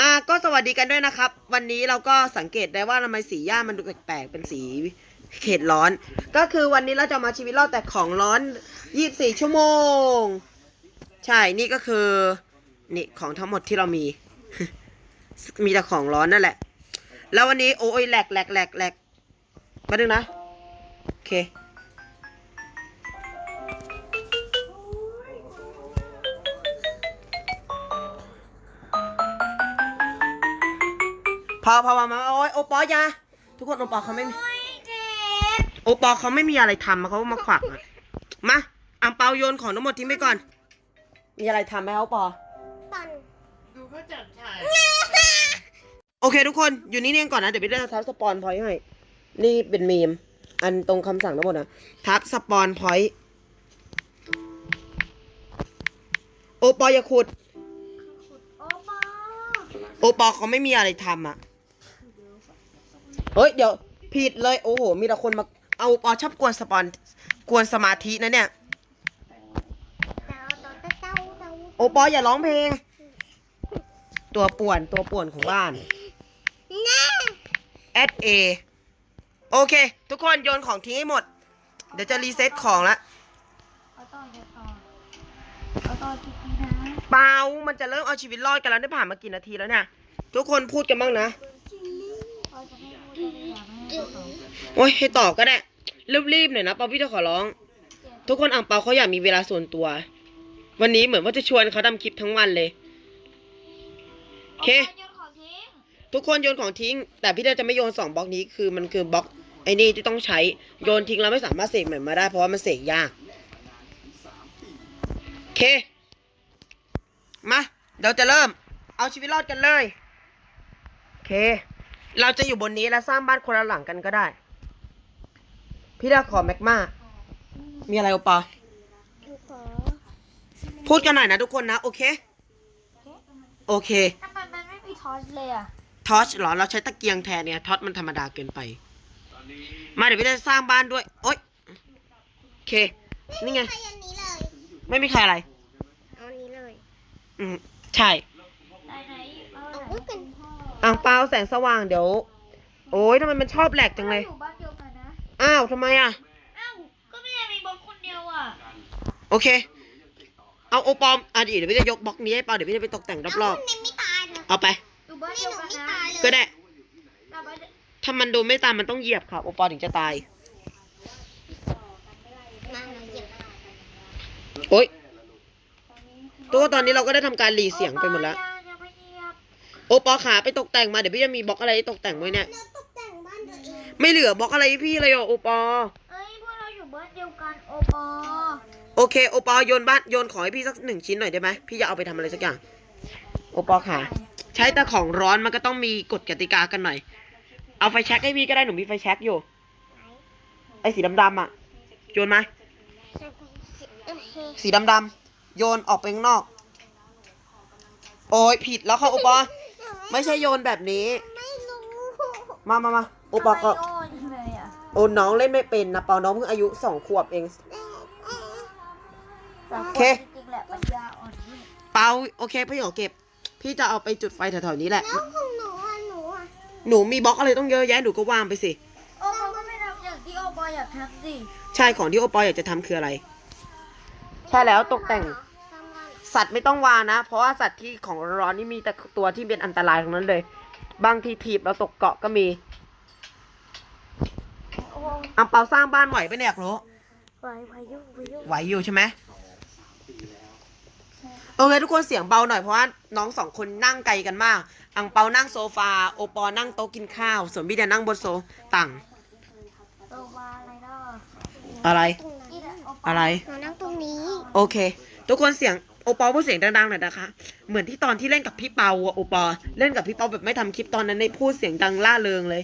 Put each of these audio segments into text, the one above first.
อะก็สวัสดีกันด้วยนะครับ วันนี้เราก็สังเกตได้ว่าทำไมสีหญ้ามันดูแปลกๆเป็นสีเขตร้อน ก็คือวันนี้เราจะมาชีวิตรอดแต่ของร้อน 24 ชั่วโมง ใช่นี่ก็คือนี่ของทั้งหมดที่เรามี มีแต่ของร้อนนั่นแหละ แล้ววันนี้โอ้ยแหลกแหลกแหลกแหลกมาดึงนะ โอเค พอพอมามาโอ้ยโอปอยา ทุกคนโอปอเขาไม่มี โอปอเขาไม่มีอะไรทำอะเขามาขวักอะมาอังเปาโยนของทั้งหมดทิ้งไปก่อน มีอะไรทำไหมโอปอ ปั่นดูเขาจัดฉากโอเคทุกคนอยู่นี่เองก่อนนะ เดี๋ยวพี่จะทักสปอนพอยต์ให้ นี่เป็นมีม อันตรงคำสั่งทั้งหมดนะ ทักสปอนพอยต์โอปออย่าขุด โอปอ โอปอเขาไม่มีอะไรทำอะ เฮ้ยเดี๋ยวผิดเลยโอ้โห มีแต่คนมาเอาปอชอบกวนสปอนกวนสมาธินะเนี่ย โอปออย่าร้องเพลง ตัวป่วนตัวป่วนของบ้านแอดเอโอเค ทุกคนโยนของทิ้งให้หมด เดี๋ยวจะรีเซ็ตของละเอาต่อเดี๋ยวต่อเอาต่อจริงๆนะเปล่ามันจะเริ่มเอาชีวิตรอดกันแล้วได้ผ่านมากี่นาทีแล้วเนี่ยทุกคนพูดกันบ้างนะ โอ้ยให้ตอบก็ได้รีบๆหน่อยนะเปาพี่จะขอร้อง ทุกคนอ่างเปาเขาอยากมีเวลาส่วนตัว วันนี้เหมือนว่าจะชวนเขาทำคลิปทั้งวันเลยโอเค ทุกคนโยนของทิ้ง แต่พี่เดาจะไม่โยนสองบล็อกนี้คือมันคือบล็อกไอ้นี่ที่ต้องใช้โยนทิ้งแล้วไม่สามารถเสกใหม่มาได้เพราะว่ามันเสกยากโอเค มา เดี๋ยวจะเริ่ม เอาชีวิตรอดกันเลยโอเค เราจะอยู่บนนี้แล้วสร้างบ้านคนละหลังกันก็ได้ พี่ดาขอแม็กมา มีอะไรโอปอหนูขอพูดกันหน่อยนะทุกคนนะ โอเค โอเคทำไมมันไม่มีทอสเลยอะทอชเหรอ เราใช้ตะเกียงแทนเนี่ยทอชมันธรรมดาเกินไป มาเดี๋ยวพี่จะสร้างบ้านด้วย โอ๊ยโอเค นี่ไงใครอันนี้เลยไม่มีใครอะไร เอาอันนี้เลย อืม ใช่ ไหนไหนเอาอุ้ยเป็น อ่างเปาแสงสว่างเดี๋ยว โอ๊ยทำไมมันชอบแหลกจังเลย อยู่บ้านเดียวกันนะ อ้าวทำไมอะ อ้าว ก็ไม่ได้มีบล็อกคนเดียวอะโอเค เอาโอปอมอะเดี๋ยวพี่จะยกบล็อกนี้ให้เปาเดี๋ยวพี่จะไปตกแต่งรอบนี่ไม่ตายเหรอๆเอาไป อยู่บ้านเดียวกันนะก็ได้ แต่บ้านถ้ามันโดนไม่ตามมันต้องเหยียบครับโอปอถึงจะตาย มาเหยียบโอ๊ยตัวตอนนี้เราก็ได้ทำการรีเสียงไปหมดแล้วยังไม่เหยียบ โอปอขาไปตกแต่งมาเดี๋ยวพี่จะมีบล็อกอะไรให้ตกแต่งไว้เนี่ย เราตกแต่งบ้านตัวเองไม่เหลือบล็อกอะไรให้พี่เลยอะโอปอ เอ้ยพวกเราอยู่บ้านเดียวกันโอปอโอเคโอปอโยนบ้านโยนของให้พี่สักหนึ่งชิ้นหน่อยได้ไหมพี่จะเอาไปทำอะไรสักอย่าง โอปอขาใช้แต่ของร้อนมันก็ต้องมีกฎกติกากันหน่อย เอาไฟแช็กให้พี่ก็ได้หนูมีไฟแช็กอยู่ ไอ้สีดำๆอะ โยนมา โอเคสีดำๆโยนออกไปข้างนอก โอ้ยผิดแล้วค่ะโอปอ ไม่ใช่โยนแบบนี้ ไม่รู้มามามาโอปอก็ทำไมโยนเลยอะโอ้น้องเล่นไม่เป็นนะเปาน้องเพิ่งอายุสองขวบเอง โอเค จริงๆแหละปัญญาอ่อนนี่เปาโอเคพี่ขอเก็บ พี่จะเอาไปจุดไฟแถวๆนี้แหละ แล้วของหนูอะหนูอะหนูมีบล็อกอะไรต้องเยอะแยะหนูก็วางไปสิ โอปอก็ไม่ทำอย่างที่โอปออยากทำสิ ใช่ของที่โอปออยากจะทำคืออะไร ใช่แล้วตกแต่ง สัตว์ไม่ต้องวางนะ เพราะว่าสัตว์ที่ของร้อนนี่มีแต่ตัวที่เป็นอันตรายทั้งนั้นเลย บางทีถีบเราตกเกาะก็มีโอ้อังเปาสร้างบ้านไหวไปะเนี่ยอยากรู้ไหวไหวยุ่งไหวยุ่งไหวอยู่ใช่ไหมโอเคทุกคนเสียงเบาหน่อยเพราะว่าน้องสองคนนั่งไกลกันมาก อังเปานั่งโซฟา โอปอนั่งโต๊ะกินข้าว ส่วนพี่เดียนั่งบนโซต่างโอปออะไรเนาะอะไรกินโอปออะไร หนูนั่งตรงนี้ โอเค ทุกคนเสียง โอปอพูดเสียงดังๆหน่อยนะคะ เหมือนที่ตอนที่เล่นกับพี่เปาอะโอปอ เล่นกับพี่เปาแบบไม่ทำคลิปตอนนั้นในพูดเสียงดังล่าเริงเลย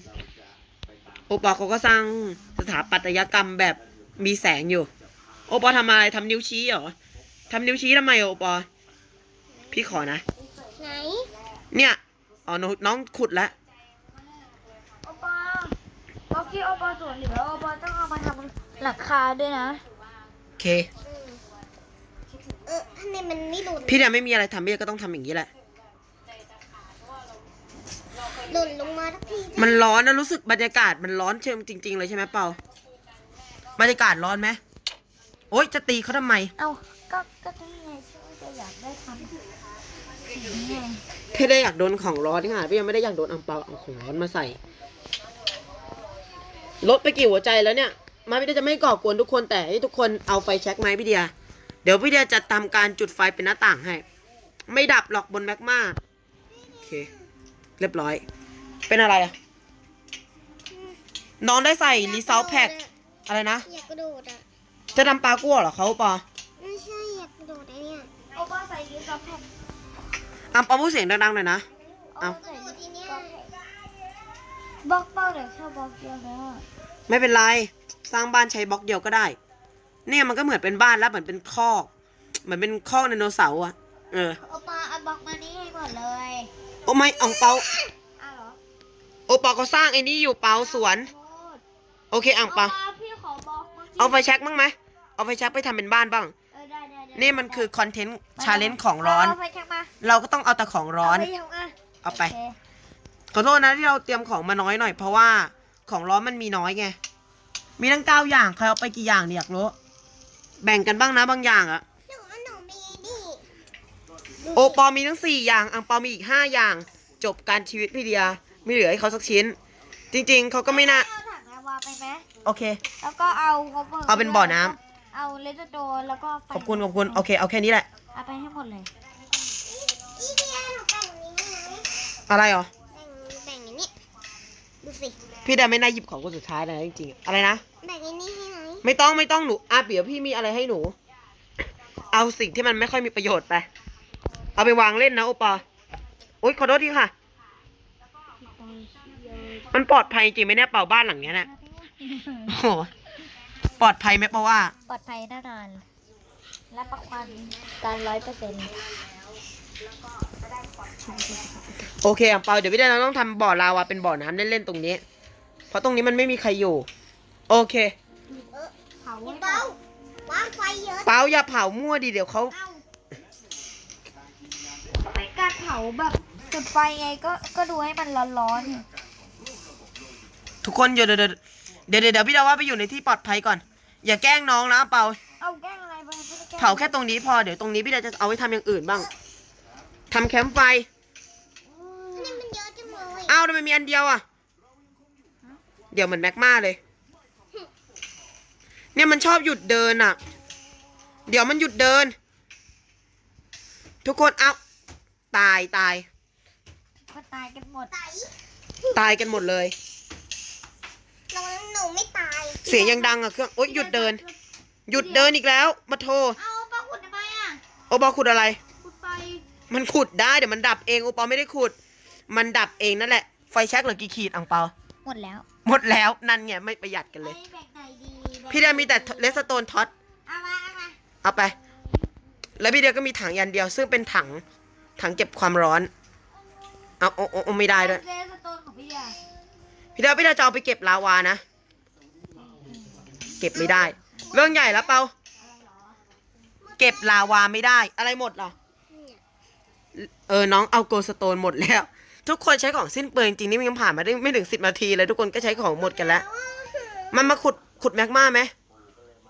โอปอเขาก็สร้างสถาปัตยกรรมแบบมีแสงอยู่ โอปอทำอะไรทำนิ้วชี้เหรอทำนิ้วชี้ทำไมอะโอปอ พี่ขอนะ ไหน เนี่ยอ๋อหนูน้องขุดแล้วโอปอเมื่อกี้โอปอส่วนเหลือโอปอต้องเอามาทำหลังคาด้วยนะ โอเคเออทำไมมันไม่หลุดพี่เนี่ยไม่มีอะไรทำพี่ก็ต้องทำอย่างนี้แหละ หล่นลงมาทักทีมันร้อนนะรู้สึกบรรยากาศมันร้อนเชิงจริง ๆ เลยใช่ไหมเปาบรรยากาศร้อนไหมโอ๊ยจะตีเขาทำไม เอาก็ก็นี่ไงที่ว่าจะอยากได้ทำสิ่งนี้ไงแค่ได้อยากโดนของร้อนนี่ค่ะพี่ยังไม่ได้อยากโดนอังเปาเอาของร้อนมาใส่ลดไปกี่หัวใจแล้วเนี่ย มาพี่เดียจะไม่ก่อกวนทุกคนแต่ให้ทุกคนเอาไฟแช็กไหมพี่เดีย เดี๋ยวพี่เดียจะทำการจุดไฟเป็นหน้าต่างให้ ไม่ดับหรอกบนแมกมาโอเค เรียบร้อย เป็นอะไรอะน้องได้ใส่รีซอลแพ็กอะไรนะ อยากกระโดดอะ จะทำปลากั่วเหรอเขาปอไม่ใช่อยากกระโดดไอ้เนี่ยโอป้าใส่ยีสต์แพ็คอัมปอพูดเสียงดังๆหน่อยนะเอาใส่ยีสต์แพ็คบล็อกเป้าเดี๋ยวแค่บล็อกเดียวแล้วอะไม่เป็นไร สร้างบ้านใช้บล็อกเดียวก็ได้ เนี่ยมันก็เหมือนเป็นบ้านแล้วเหมือนเป็นคอกเหมือนเป็นคอกไดโนเสาร์อะเออโอป้าเอาบล็อกมานี่ให้หมดเลยโอ้ไม่อ่องเปาอ้าวเหรอโอปอเขาสร้างไอ้นี่อยู่เปาสวน โทษโอเคอ่องเปาโพี่ขอบล็อกมื่กี้เอาไฟแช็กบ้างไหมเอาไฟแช็กไปทำเป็นบ้านบ้าง เออได้ได้ได้นี่มันคือคอนเทนต์ชาเลนจ์ของร้อนเอาไปแช็กมาเราก็ต้องเอาแต่ของร้อน เาไปทำอะเอาไปโอเคขอโทษนะที่เราเตรียมของมาน้อยหน่อยเพราะว่าของร้อนมันมีน้อยไง มีทั้งเก้าอย่างใครเอาไปกี่อย่างเนี่ยอยากรู้ แบ่งกันบ้างนะบางอย่างอะหนูหนูมีนี่โอปอมีทั้งสี่อย่าง อังเปามีอีกห้าอย่าง จบการชีวิตพี่เดียไม่เหลือให้เขาสักชิ้น จริง ๆเขาก็ไม่น่าเอาถังลาวาไปไหมโอเค แล้วก็เอาคบเอาเป็นบ่อน้ำ เอาเลสโตนแล้วก็ไฟขอบคุณขอบคุณโอเคเอาแค่นี้แหละ เอาไปให้หมดเลยอีเดียหนูแบ่งนี้ให้ไหมอะไรหรอแบ่งแบ่งอย่างนี้ดูสิพี่เดียไม่น่าหยิบของคนสุดท้ายเลยนะจริงๆอะไรนะ แบ่งอันนี้ให้ ไหมไม่ต้องไม่ต้องหนูอะเดี๋ยวพี่มีอะไรให้หนู เอาสิ่งที่มันไม่ค่อยมีประโยชน์ไป เอาไปวางเล่นนะโอปอโอ๊ยขอโทษทีค่ะ มันปลอดภัยจริงไหมเนี่ยเป่าบ้านหลังเนี้ยเนี่ยโอ้โหปลอดภัยไหมเปาว่า ปลอดภัยแน่นอนรับประกันการร้อยเปอร์เซ็นต์โอเคอะเปาเดี๋ยวพี่เดนเราต้องทำบ่อลาวาเป็นบ่อน้ำเล่นๆตรงนี้ เพราะตรงนี้มันไม่มีใครอยู่ โอเค เออเผาเบาวางไฟเยอะเปาอย่าเผามั่วดิเดี๋ยวเขาไม่การเผาแบบจุดไฟไงก็ก็ดูให้มันร้อนทุกคนเดี๋ยวเดี๋ยวเดี๋ยวเดี๋ยวเดี๋ยวพี่เดาว่าไปอยู่ในที่ปลอดภัยก่อน อย่าแกล้งน้องนะเปาๆเอาแกล้งอะไรไปไม่ได้แกล้งเผาแค่ตรงนี้พอเดี๋ยวตรงนี้พี่เดาจะเอาไว้ทำอย่างอื่นบ้างทำแคมป์ไฟนี่มันเยอะจังเลยอ้าวทำไมมีอันเดียวอะ เดี๋ยวเหมือนแม็กมาเลย เนี่ยมันชอบหยุดเดินอะ เดี๋ยวมันหยุดเดิน ทุกคนเอาตายตาย ก็ตายกันหมดไตตายกันหมดเลยหนูหนูไม่ตายเสียงยังดังอะเครื่องโอ๊ยหยุดเดิน หยุดเดินอีกแล้ว มาโทรเอาปลาขุดทำไมอะโอปอขุดอะไร ขุดไฟมันขุดได้เดี๋ยวมันดับเองโอปอไม่ได้ขุด มันดับเองนั่นแหละไฟแช็กเหลือกี่ขีดอังเปาหมดแล้ว หมดแล้วนั่นไงไม่ประหยัดกันเลยไอ้แบ่งไหนดี พี่เดียมีแต่เลสโตนท็อตเอามาเอามาเอาไป แล้วพี่เดียก็มีถังยันเดียว ซึ่งเป็นถังถังเก็บความร้อน เอาเอาเอาเอาไม่ได้ด้วย เลสโตนของพี่อะพี่เดียพี่เดียจะเอาไปเก็บลาวานะ เก็บไม่ได้ เรื่องใหญ่แล้วเปาเก็บลาวาไม่ได้ อะไรหมดเหรอเออน้องเอาโกลสโตนหมดแล้ว ทุกคนใช้ของสิ้นเปลืองจริงนี่มันยังผ่านมาได้ไม่ถึงสิบนาทีเลยทุกคนก็ใช้ของหมดกันแล้ว มันมาขุด ขุดแมกมาไหม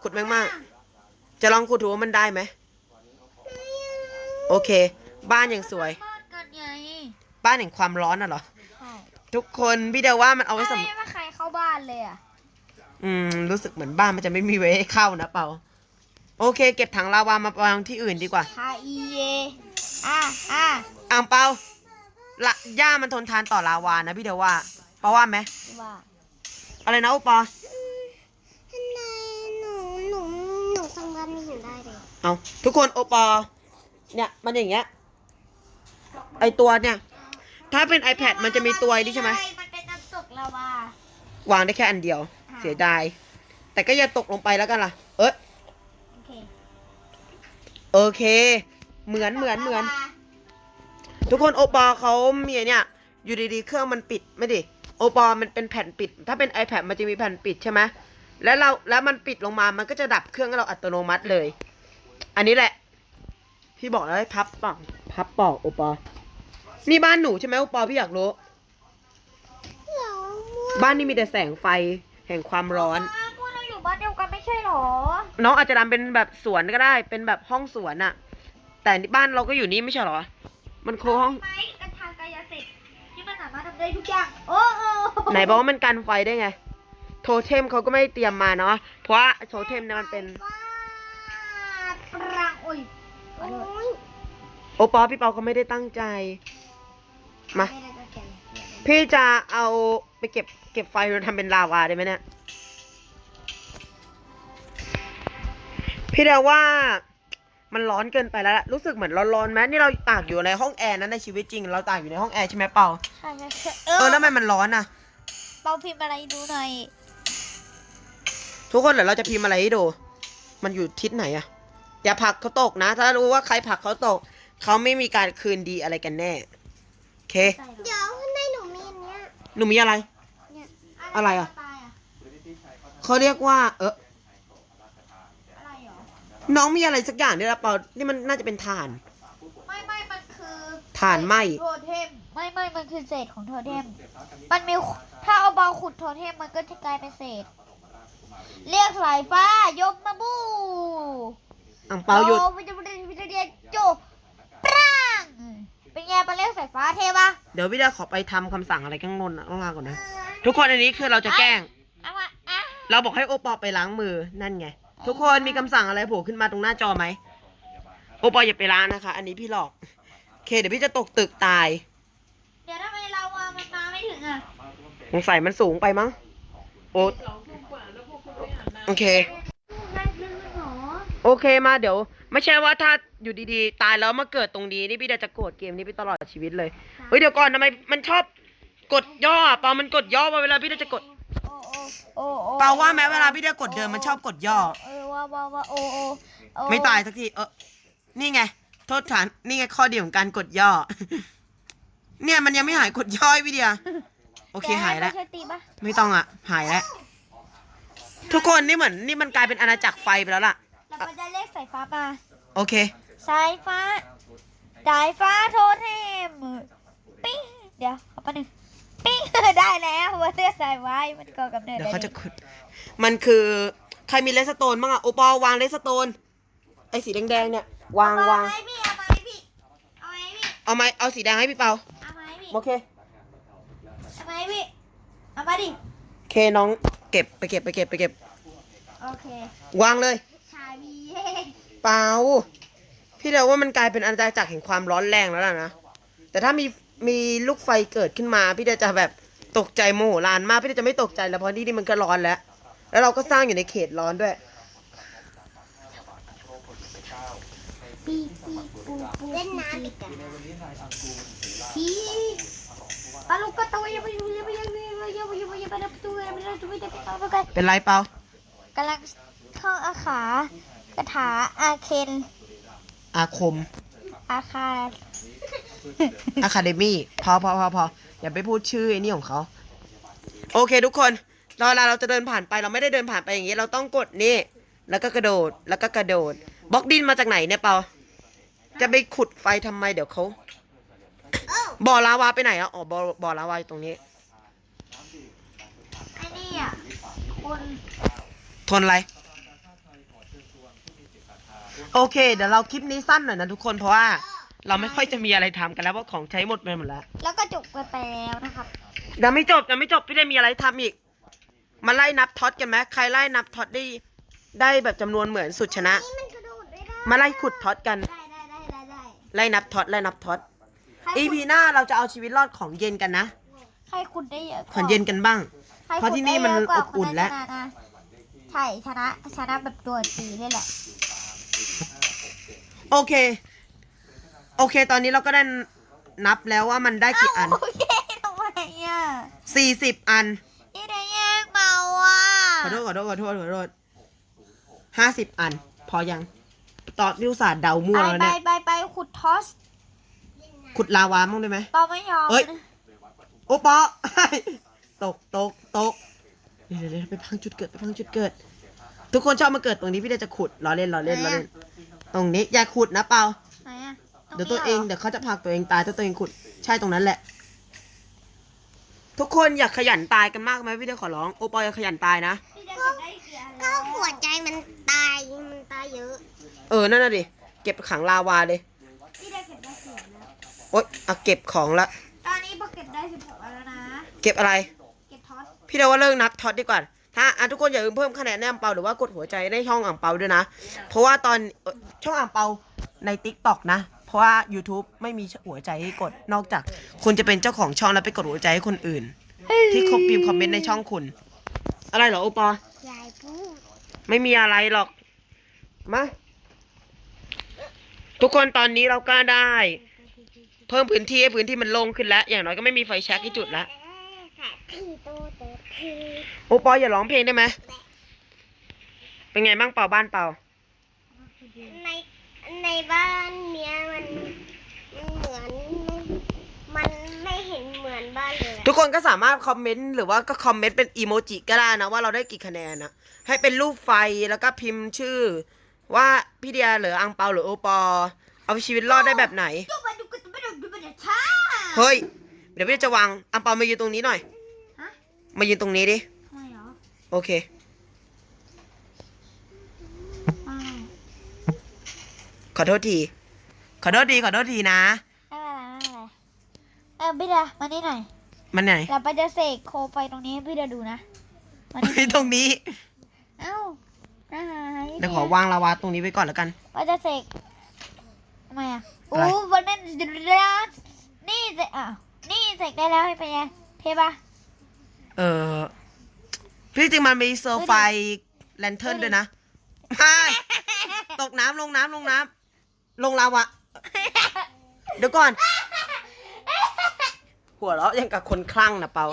ขุดแมกมาจะลองขุดดูว่ามันได้ไหมโอเค บ้านอย่างสวยมอดกันไงบ้านแห่งความร้อนน่ะเหรอใช่ทุกคนพี่เดาว่ามันเอาไว้สำไม่ว่าใครเข้าบ้านเลยอะอืมรู้สึกเหมือนบ้านมันจะไม่มีไว้ให้เข้านะเปาโอเค เก็บถังลาวามาวางที่อื่นดีกว่าคาอีเยอะอะอ่างเปาละหญ้ามันทนทานต่อลาวานะพี่เดาว่าเปาว่าไหมว่าอะไรนะอุปอ ทำไมหนูหนูหนูสังวันไม่เห็นได้ เลยเอาทุกคนโอปอเนี่ยมันอย่างเงี้ย ไอตัวเนี่ย ถ้าเป็น iPad มันจะมีตัวนี้ใช่ไหมมันเป็นน้ำตกลาวาวางได้แค่อันเดียวค่ะเสียดาย แต่ก็อย่าตกลงไปแล้วกันล่ะ เอ้ยโอเค โอเค เหมือนเหมือนเหมือน ทุกคนโอปอเขามีไอ้เนี่ย อยู่ดีๆ เครื่องมันปิดไม่ดิโอปอมันเป็นแผ่นปิด ถ้าเป็น iPad มันจะมีแผ่นปิดใช่ไหมแล้วเราแล้วมันปิดลงมามันก็จะดับเครื่องให้เราอัตโนมัติเลย อันนี้แหละ พี่บอกแล้วให้พับปอกพับปอกโอปอนี่บ้านหนูใช่ไหมโอปอพี่อยากรู้ บ้านนี่มีแต่แสงไฟแห่งความร้อนป้าพวกเราอยู่บ้านเดียวกันไม่ใช่หรอ น้องอาจจะทำเป็นแบบสวนก็ได้ เป็นแบบห้องสวนอะแต่บ้านเราก็อยู่นี่ไม่ใช่เหรอ มันโคห้องไม้กัญชากายสิทธิ์ที่มันสามารถทำได้ทุกอย่าง โอ้โหไหนบอกว่ามันกันไฟได้ไง โทเทมเขาก็ไม่เตรียมมาเนาะ เพราะว่าโทเทมเนี่ยมันเป็นฟาดปรังอุ้ย โอ้ยโอปอพี่เปาเขาไม่ได้ตั้งใจ มา ไม่ได้จะแก่พี่จะเอาไปเก็บเก็บไฟมาทำเป็นลาวาได้ไหมเนี่ย พี่เดาว่ามันร้อนเกินไปแล้วล่ะรู้สึกเหมือนร้อนๆไหมนี่เราตากอยู่ในห้องแอร์นะในชีวิตจริง เราตากอยู่ในห้องแอร์ใช่ไหมเปาใช่ใช่ใช่เออแล้วทำไมมันร้อนอะ เปาพิมพ์อะไรดูหน่อยทุกคนเดี๋ยวเราจะพิมพ์อะไรให้ดู มันอยู่ทิศไหนอะ อย่าผลักเขาตกนะ ถ้ารู้ว่าใครผลักเขาตก เขาไม่มีการคืนดีอะไรกันแน่ โอเคใช่หรอเดี๋ยวข้างในหนูมีอันเนี้ยหนูมีอะไร เนี่ยอะไรอะ ตายอะเขาเรียกว่า เอออะไรหรอ น้องมีอะไรสักอย่างเนี่ยละเปล่านี่มันน่าจะเป็นถ่าน ไม่ไม่มันคือถ่านไหมโทเทมไม่ไม่มันคือเศษของโทเทม มันมีถ้าเอาบอลขุดโทเทมมันก็จะกลายเป็นเศษ เรียกสายฟ้ายกมาบู อังเปาหยุดโวิจารณ์วิจารณ์โจปรางเป็นไงปลาเรียกสายฟ้าเทปะเดี๋ยวพี่จะขอไปทำคำสั่งอะไรข้างบนข้างล่างก่อนนะ ทุกคนอันนี้คือเราจะแกล้งเอามาอะเราบอกให้โอปอไปล้างมือนั่นไง ทุกคนมีคำสั่งอะไรโผล่ขึ้นมาตรงหน้าจอไหมโอปออย่าไปล้างนะคะ อันนี้พี่หลอกโอเคเดี๋ยวพี่จะตกตึกตาย เดี๋ยวทำไมเราอะมันมาไม่ถึงอะสงสัยมันสูงไปมั้งโอ๊ตโอเค ได้เรื่องหรอ โอเคมาเดี๋ยว ไม่ใช่ว่าถ้าอยู่ดีๆ ตายแล้วมาเกิดตรงนี้นี่พี่เดาจะโกรธเกมนี้ไปตลอดชีวิตเลยเฮ้ยเดี๋ยวก่อนทำไมมันชอบกดย่ออะเปามันกดย่อมาเวลาพี่เดาจะกดโอ้โอ้โอ้โอ้เปาว่าไหมเวลาพี่เดากดเดินมันชอบกดย่อ เออว่าว่าว่าโอ้โอ้โอ้ไม่ตายสักทีเออนี่ไง โทษฐานนี่ไงข้อดีของการกดย่อ เนี่ยมันยังไม่หายกดย่อยพี่เดียโอเคหายแล้วเดี๋ให้มันช่วยตีปะไม่ต้องอะ หายแล้ว ทุกคนนี่เหมือนนี่มันกลายเป็นอาณาจักรไฟไปแล้วล่ะ เราก็จะเรียกสายฟ้ามาโอเค สายฟ้า สายฟ้าโทเทมปิ้งเดี๋ยวเอาไปหนึ่งปิ้งได้แล้วมันเรียกสายไว้มันก็กำเนิดเดี๋ยวได้เขาจะขุด มันคือใครมีเลสโตนบ้างอะโอปอลวางเลสโตน ไอ้สีแดงๆเนี่ย วางวาง เอาไหมพี่เอาไหมพี่เอาไหมพี่เอาไม้เอาสีแดงให้พี่เปาเอาไหมพี่โอเคเอาไหมพี่เอามาดิโอเคน้องเก็บไปเก็บไปเก็บไปเก็บ โอเควางเลยชาบี เปล่าพี่เดาว่ามันกลายเป็นอาณาจักรแห่งความร้อนแรงแล้วล่ะนะ แต่ถ้ามีมีลูกไฟเกิดขึ้นมา พี่เดาจะแบบตกใจโมโหลานมาก พี่เดาจะไม่ตกใจแล้วเพราะนี่นี่มันก็ร้อนแล้ว แล้วเราก็สร้างอยู่ในเขตร้อนด้วยเล่นน้ำอีกอะพีปลาลูกกระตัวยังไม่ยังไม่ยังไม่ยังไม่ยังไม่ยังไม่ยังไม่ได้ประตูยังไม่ได้ประตูยังไม่ได้ประตูยังไม่ได้เป็นไรเปล่ากำลัง ท่องอาขากระถาอาเคนอาคม อาคาอะคาเดมี่พอพอพอพออย่าไปพูดชื่อไอ้นี่ของเขา โอเคทุกคนเราเวลาเราจะเดินผ่านไปเราไม่ได้เดินผ่านไปอย่างนี้ เราต้องกดนี่ แล้วก็กระโดดแล้วก็กระโดดบล็อกดินมาจากไหนเนี่ยเปาจะไปขุดไฟทำไมเดี๋ยวเขาบ่อลาวาไปไหนอะอ๋อบ่อบ่อลาวาอยู่ตรงนี้ไอ้นี่อะคนทนอะไร โอเค เดี๋ยวเราคลิปนี้สั้นหน่อยนะทุกคนเพราะว่าเราไม่ค่อยจะมีอะไรทำกันแล้วเพราะของใช้หมดไปหมดแล้วแล้วก็จบกันไปแล้วนะครับ ยังไม่จบยังไม่จบพี่ได้มีอะไรทำอีก มาไล่นับท็อตกันไหมใครไล่นับท็อตได้ได้แบบจำนวนเหมือนสุดชนะ นี่มันกระโดดได้ได้มาไล่ขุดท็อตกัน ได้ได้ได้ได้ได้ไล่นับท็อตไล่นับท็อต ใครอีขุพีดหน้าเราจะเอาชีวิตรอดของเย็นกันนะ ใครขุดได้เยอะกขว่าองเย็นกันบ้าง ใครเพราะที่นี่มันขุดได้เยะกว่าอบอุ่นแล้วคชะะใช่ชนะชนะแบบตัวจีเลยแหละ โอเค โอเค ตอนนี้เราก็ได้นับแล้วว่ามันได้กี่อันโอเคทำไมอะสี่สิบอันยี่ได้แย่งเมาอะขอโทษขอโทษขอโทษขอโทษห้าสิบอัน พอยังตอนนิวศาสตร์เดามั่วไปแล้วไปเนี่ย ไปไปขุดทอสขุดลาวามั่งได้ไหม ปอไม่ยอมเอ้ย โอปอ ตกตกตกเดี๋ยวเดี๋ยวไปพังจุดเกิดไปพังจุดเกิด ทุกคนชอบมาเกิดตรงนี้พี่เดาจะขุดล้อเล่นล้อเล่นล้อเล่น ตรงนี้อย่าขุดนะเปาไหนอะเดี๋ยวตัวเองเดี๋ยวเขาจะผลักตัวเองตายถ้าตัวเองขุดใช่ตรงนั้นแหละ ทุกคนอยากขยันตายกันมากไหมพี่เดียวขอร้องโอปอลอยากขยันตายนะพี่ได้เก็บได้เกียร์ก็แล้วหัวใจมันตายมันตายเยอะ เออนั่นน่ะดิเก็บขังลาวาเลยพี่ได้เก็บได้เกียร์แล้วโอ๊ยเอาเก็บของละตอนนี้พอเก็บได้สิบหกแล้วนะ เก็บอะไร เก็บท็อตพี่เดาว่าเลิกนับท็อตดีกว่า ถ้าอะทุกคนอย่าลืมเพิ่มคะแนนให้อ่างเปาหรือว่ากดหัวใจในช่องอ่างเปาด้วยนะ เพราะว่าตอนเอ่อช่องอ่างเปาใน t ิ k t o k นะ เพราะว่า YouTube ไม่มีหัวใจให้กดนอกจากคุณจะเป็นเจ้าของช่องแล้วไปกดหัวใจให้คนอื่น ที่เขาพิมพ์คอมเมนต์ในช่องคุณ อะไรเหรอโอปอ ยายพูดไม่มีอะไรหรอก มา ทุกคนตอนนี้เราก็ได้ เพิ่มพื้นที่ให้พื้นที่มันโล่งขึ้นแล้ว อย่างน้อยก็ไม่มีไฟแช็กที่จุดแล้วค่ะ โตแต่พี่โอปออย่าร้องเพลงได้ไหม เป็นไงบ้างเป่าบ้านเป่า ในในบ้านเนี้ยมันมันเหมือนมันไม่เห็นเหมือนบ้านเลยอะทุกคนก็สามารถคอมเมนต์หรือว่าก็คอมเมนต์เป็นอีโมจิก็ได้นะว่าเราได้กี่คะแนนนะให้เป็นรูปไฟแล้วก็พิมพ์ชื่อ ว่าพี่เดียหรืออังเปาหรือโอปอ เอาชีวิตรอดได้แบบไหนดูไปดูกันไปดูดูไปเดี๋ยวช้าเฮ้ยเดี๋ยวพี่จะวางอังเปามายืนตรงนี้หน่อย ฮะมายืนตรงนี้ดิ ทำไมเหรอโอเค อ้าวขอโทษที ขอโทษที ขอโทษทีนะ ไม่เป็นไรไม่เป็นไรเออพี่เดามานี่หน่อย มันไหน เราไปจะเสกโคไปตรงนี้ให้พี่เดาดูนะมานี่ไม่ตรงนี้ เอ้าอ่าเดี๋ยวขอวางลาวาตรงนี้ไว้ก่อนแล้วกันว่าจะเสกทำไมอะอะโอ้ไรวันนั้นนี่เสกอะ นี่เสกได้แล้วให้เป็นไงเทปะเออพี่จริงมันมีเซอร์ไฟแลนเทิร์นด้วยนะไม่ตกน้ำลงน้ำลงน้ำลงลาวะเดี๋ยวก่อน หัวเราะยังกับคนคลั่งนะเปา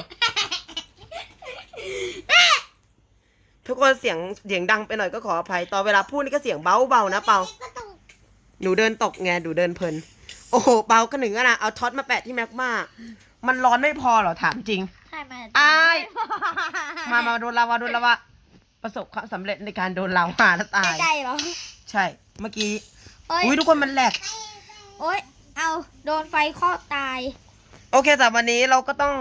ทุกคนเสียงเสียงดังไปหน่อยก็ขออภัย ตอนเวลาพูดนี่ก็เสียงเบาเบาๆนะเปาก็ต้องหนูเดินตกไงหนูเดินเพลิน โอ้โหเปาก็หนึ่งอะนะ เอาท็อตมาแปะที่แม็กมา มันร้อนไม่พอเหรอถามจริง ใช่ไหมอ้าย มา มาโดนลาวาโดนลาวาประสบความสำเร็จในการโดนลาวาแล้วตายใจเหรอใช่ เมื่อกี้ โอ้ยอุ้ยทุกคนมันแหลก โอ้ยเอาโดนไฟคลอกตายโอเคแต่วันนี้เราก็ต้อง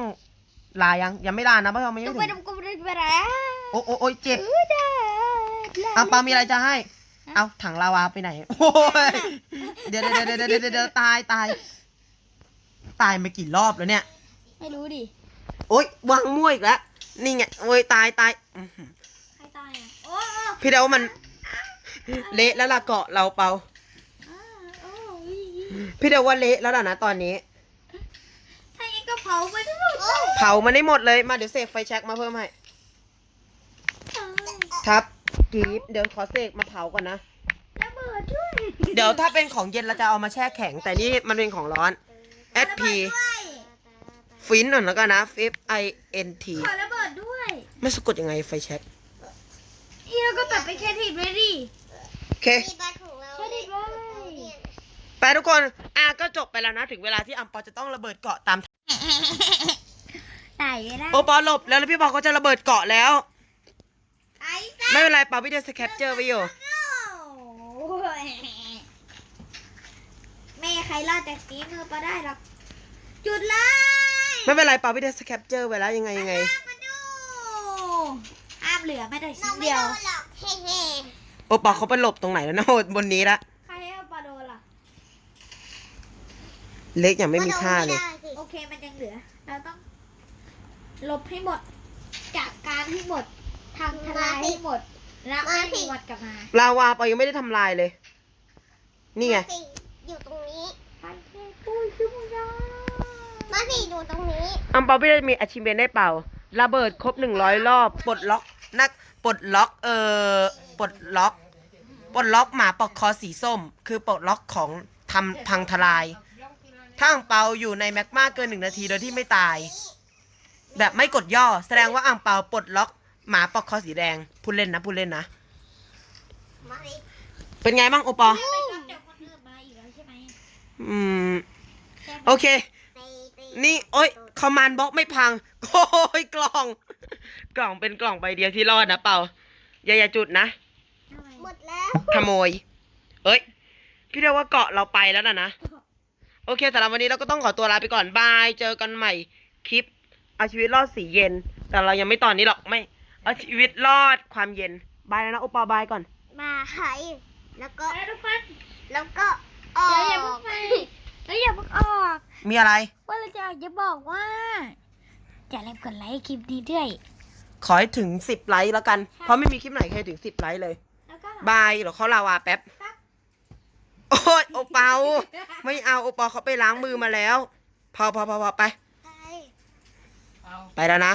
ลายัง ยังไม่ลานะเพราะเราไม่ดูถึงไปดูกูไปไปแล้วโอ้โอ้โอ้ยเจ็บเออได้ อะปามีอะไรจะให้ เอาถังลาวาไปไหน โอ้ยเดี๋ยวเดี๋ยวเดี๋ยวเดี๋ยวเดี๋ยวเดี๋ยวตายตาย ตายมากี่รอบแล้วเนี่ย ไม่รู้ดิ โอ๊ยวางมั่วอีกแล้ว นี่ไง โอ้ยตายตายอื้อหือใครตายอะ โอ้ยพี่เดาว่ามัน เละแล้วล่ะเกาะเราเปา อ้าวโอ้ยพี่เดาว่าเละแล้วล่ะนะตอนนี้ ถ้าอย่างนี้ก็เผาไปทั้งหมดเผามันได้หมดเลย มาเดี๋ยวเสกไฟแช็กมาเพิ่มให้ ครับ กรีบเดี๋ยวขอเสกมาเผาก่อนนะ ระเบิดด้วยเดี๋ยวถ้าเป็นของเย็นเราจะเอามาแช่แข็ง แต่นี่มันเป็นของร้อน SP ด้วยฟินหน่อยแล้วกันนะ F I N T ขอระเบิดด้วยไม่สะกดยังไงไฟแช็กนี่เราก็แบบไปแค่ทีเลยดิโอเค มีบ้านของเราแค่ทีเลยไปทุกคน อะก็จบไปแล้วนะ ถึงเวลาที่อัมปอจะต้องระเบิดเกาะตาม ตายไม่ได้ โอปอหลบแล้วแล้วพี่ปอก็จะระเบิดเกาะแล้ว ไอ้สัไม่เป็นไรปาพี่เดสแคปเจอร์ไว้อยู่ ไม่มีใครรอดจากสีมือปะได้หรอกจุดเลยไม่เป็นไรปาพี่เดสแคปเจอร์ไว้แล้วยังไงยังไงมาดูห้ามเหลือไม่ได้เราชิ้นไม่เดียวโดนหรอกเฮ้เฮ้โอปอเขาไปหลบตรงไหนแล้วนะบนนี้ละใครเอาปลาโดนล่ะเล็กอย่างไม่มีท่าเลยโอเคมันยังเหลือ เราต้องหลบให้หมดจากการให้หมด ทางทลายให้หมด แล้วไม่มีวัดกลับมาลาวาปอยังไม่ได้ทำลายเลย นี่ไง มาสิอยู่ตรงนี้พันเทปุ้ยคือมึงนะมาสิอยู่ตรงนี้อัมเปาพี่ได้มีอาชีพเบนได้เปล่า ระเบิดครบหนึ่งร้อยรอบ ปลดล็อกนักปลดล็อกเอ่อปลดล็อก ปลดล็อกหมาปอกคอสีส้ม คือปลดล็อกของทำพังทลาย ถ้าอังเปาอยู่ในแม็กมาเกินหนึ่งนาทีโดยที่ไม่ตาย แบบไม่กดย่อ แสดงว่าอังเปาปลดล็อก หมาปอกคอสีแดงพูดเล่นนะพูดเล่นนะ มาสิเป็นไงบ้างโอปอไม่ไปรับเดี๋ยวคนอื่นมาอีกแล้วใช่ไหมอืม โอเคไปไปนี่ โอ้ยคอมมานด์บล็อกไม่พัง โอ้ยกล่อง กล่องเป็นกล่องใบเดียวที่รอดนะเปล่าอย่าอย่าจุดนะ ทำไมหมดแล้ว ขโมย เอ้ย พี่เรียกว่าเกาะเราไปแล้วนะนะ โอเคสำหรับวันนี้เราก็ต้องขอตัวลาไปก่อน บาย เจอกันใหม่ คลิป เอาชีวิตรอดสีเย็น แต่เรายังไม่ตอนนี้หรอก ไม่ เอาชีวิตรอดความเย็นบายแล้วนะโอปอบายก่อน มาหายแล้วก็แล้วก็ออเดี๋ยวอย่าเพิ่งกไปแล้วอย่าเพิ่งออก มีอะไร ว่าเราจะจะบอกว่าอย่าลืมกดไลค์คลิปนี้ด้วย ขอให้ถึงสิบไลค์แล้วกัน เพราะไม่มีคลิปไหนเคยถึงสิบไลค์เลย แล้วก็บายเดี๋ยวเขาลาวาแป๊บ โอ้ยโอเปาไม่เอาโอปอเขาไปล้างมือมาแล้ว พอพอพอพอไป ไปไปแล้วนะ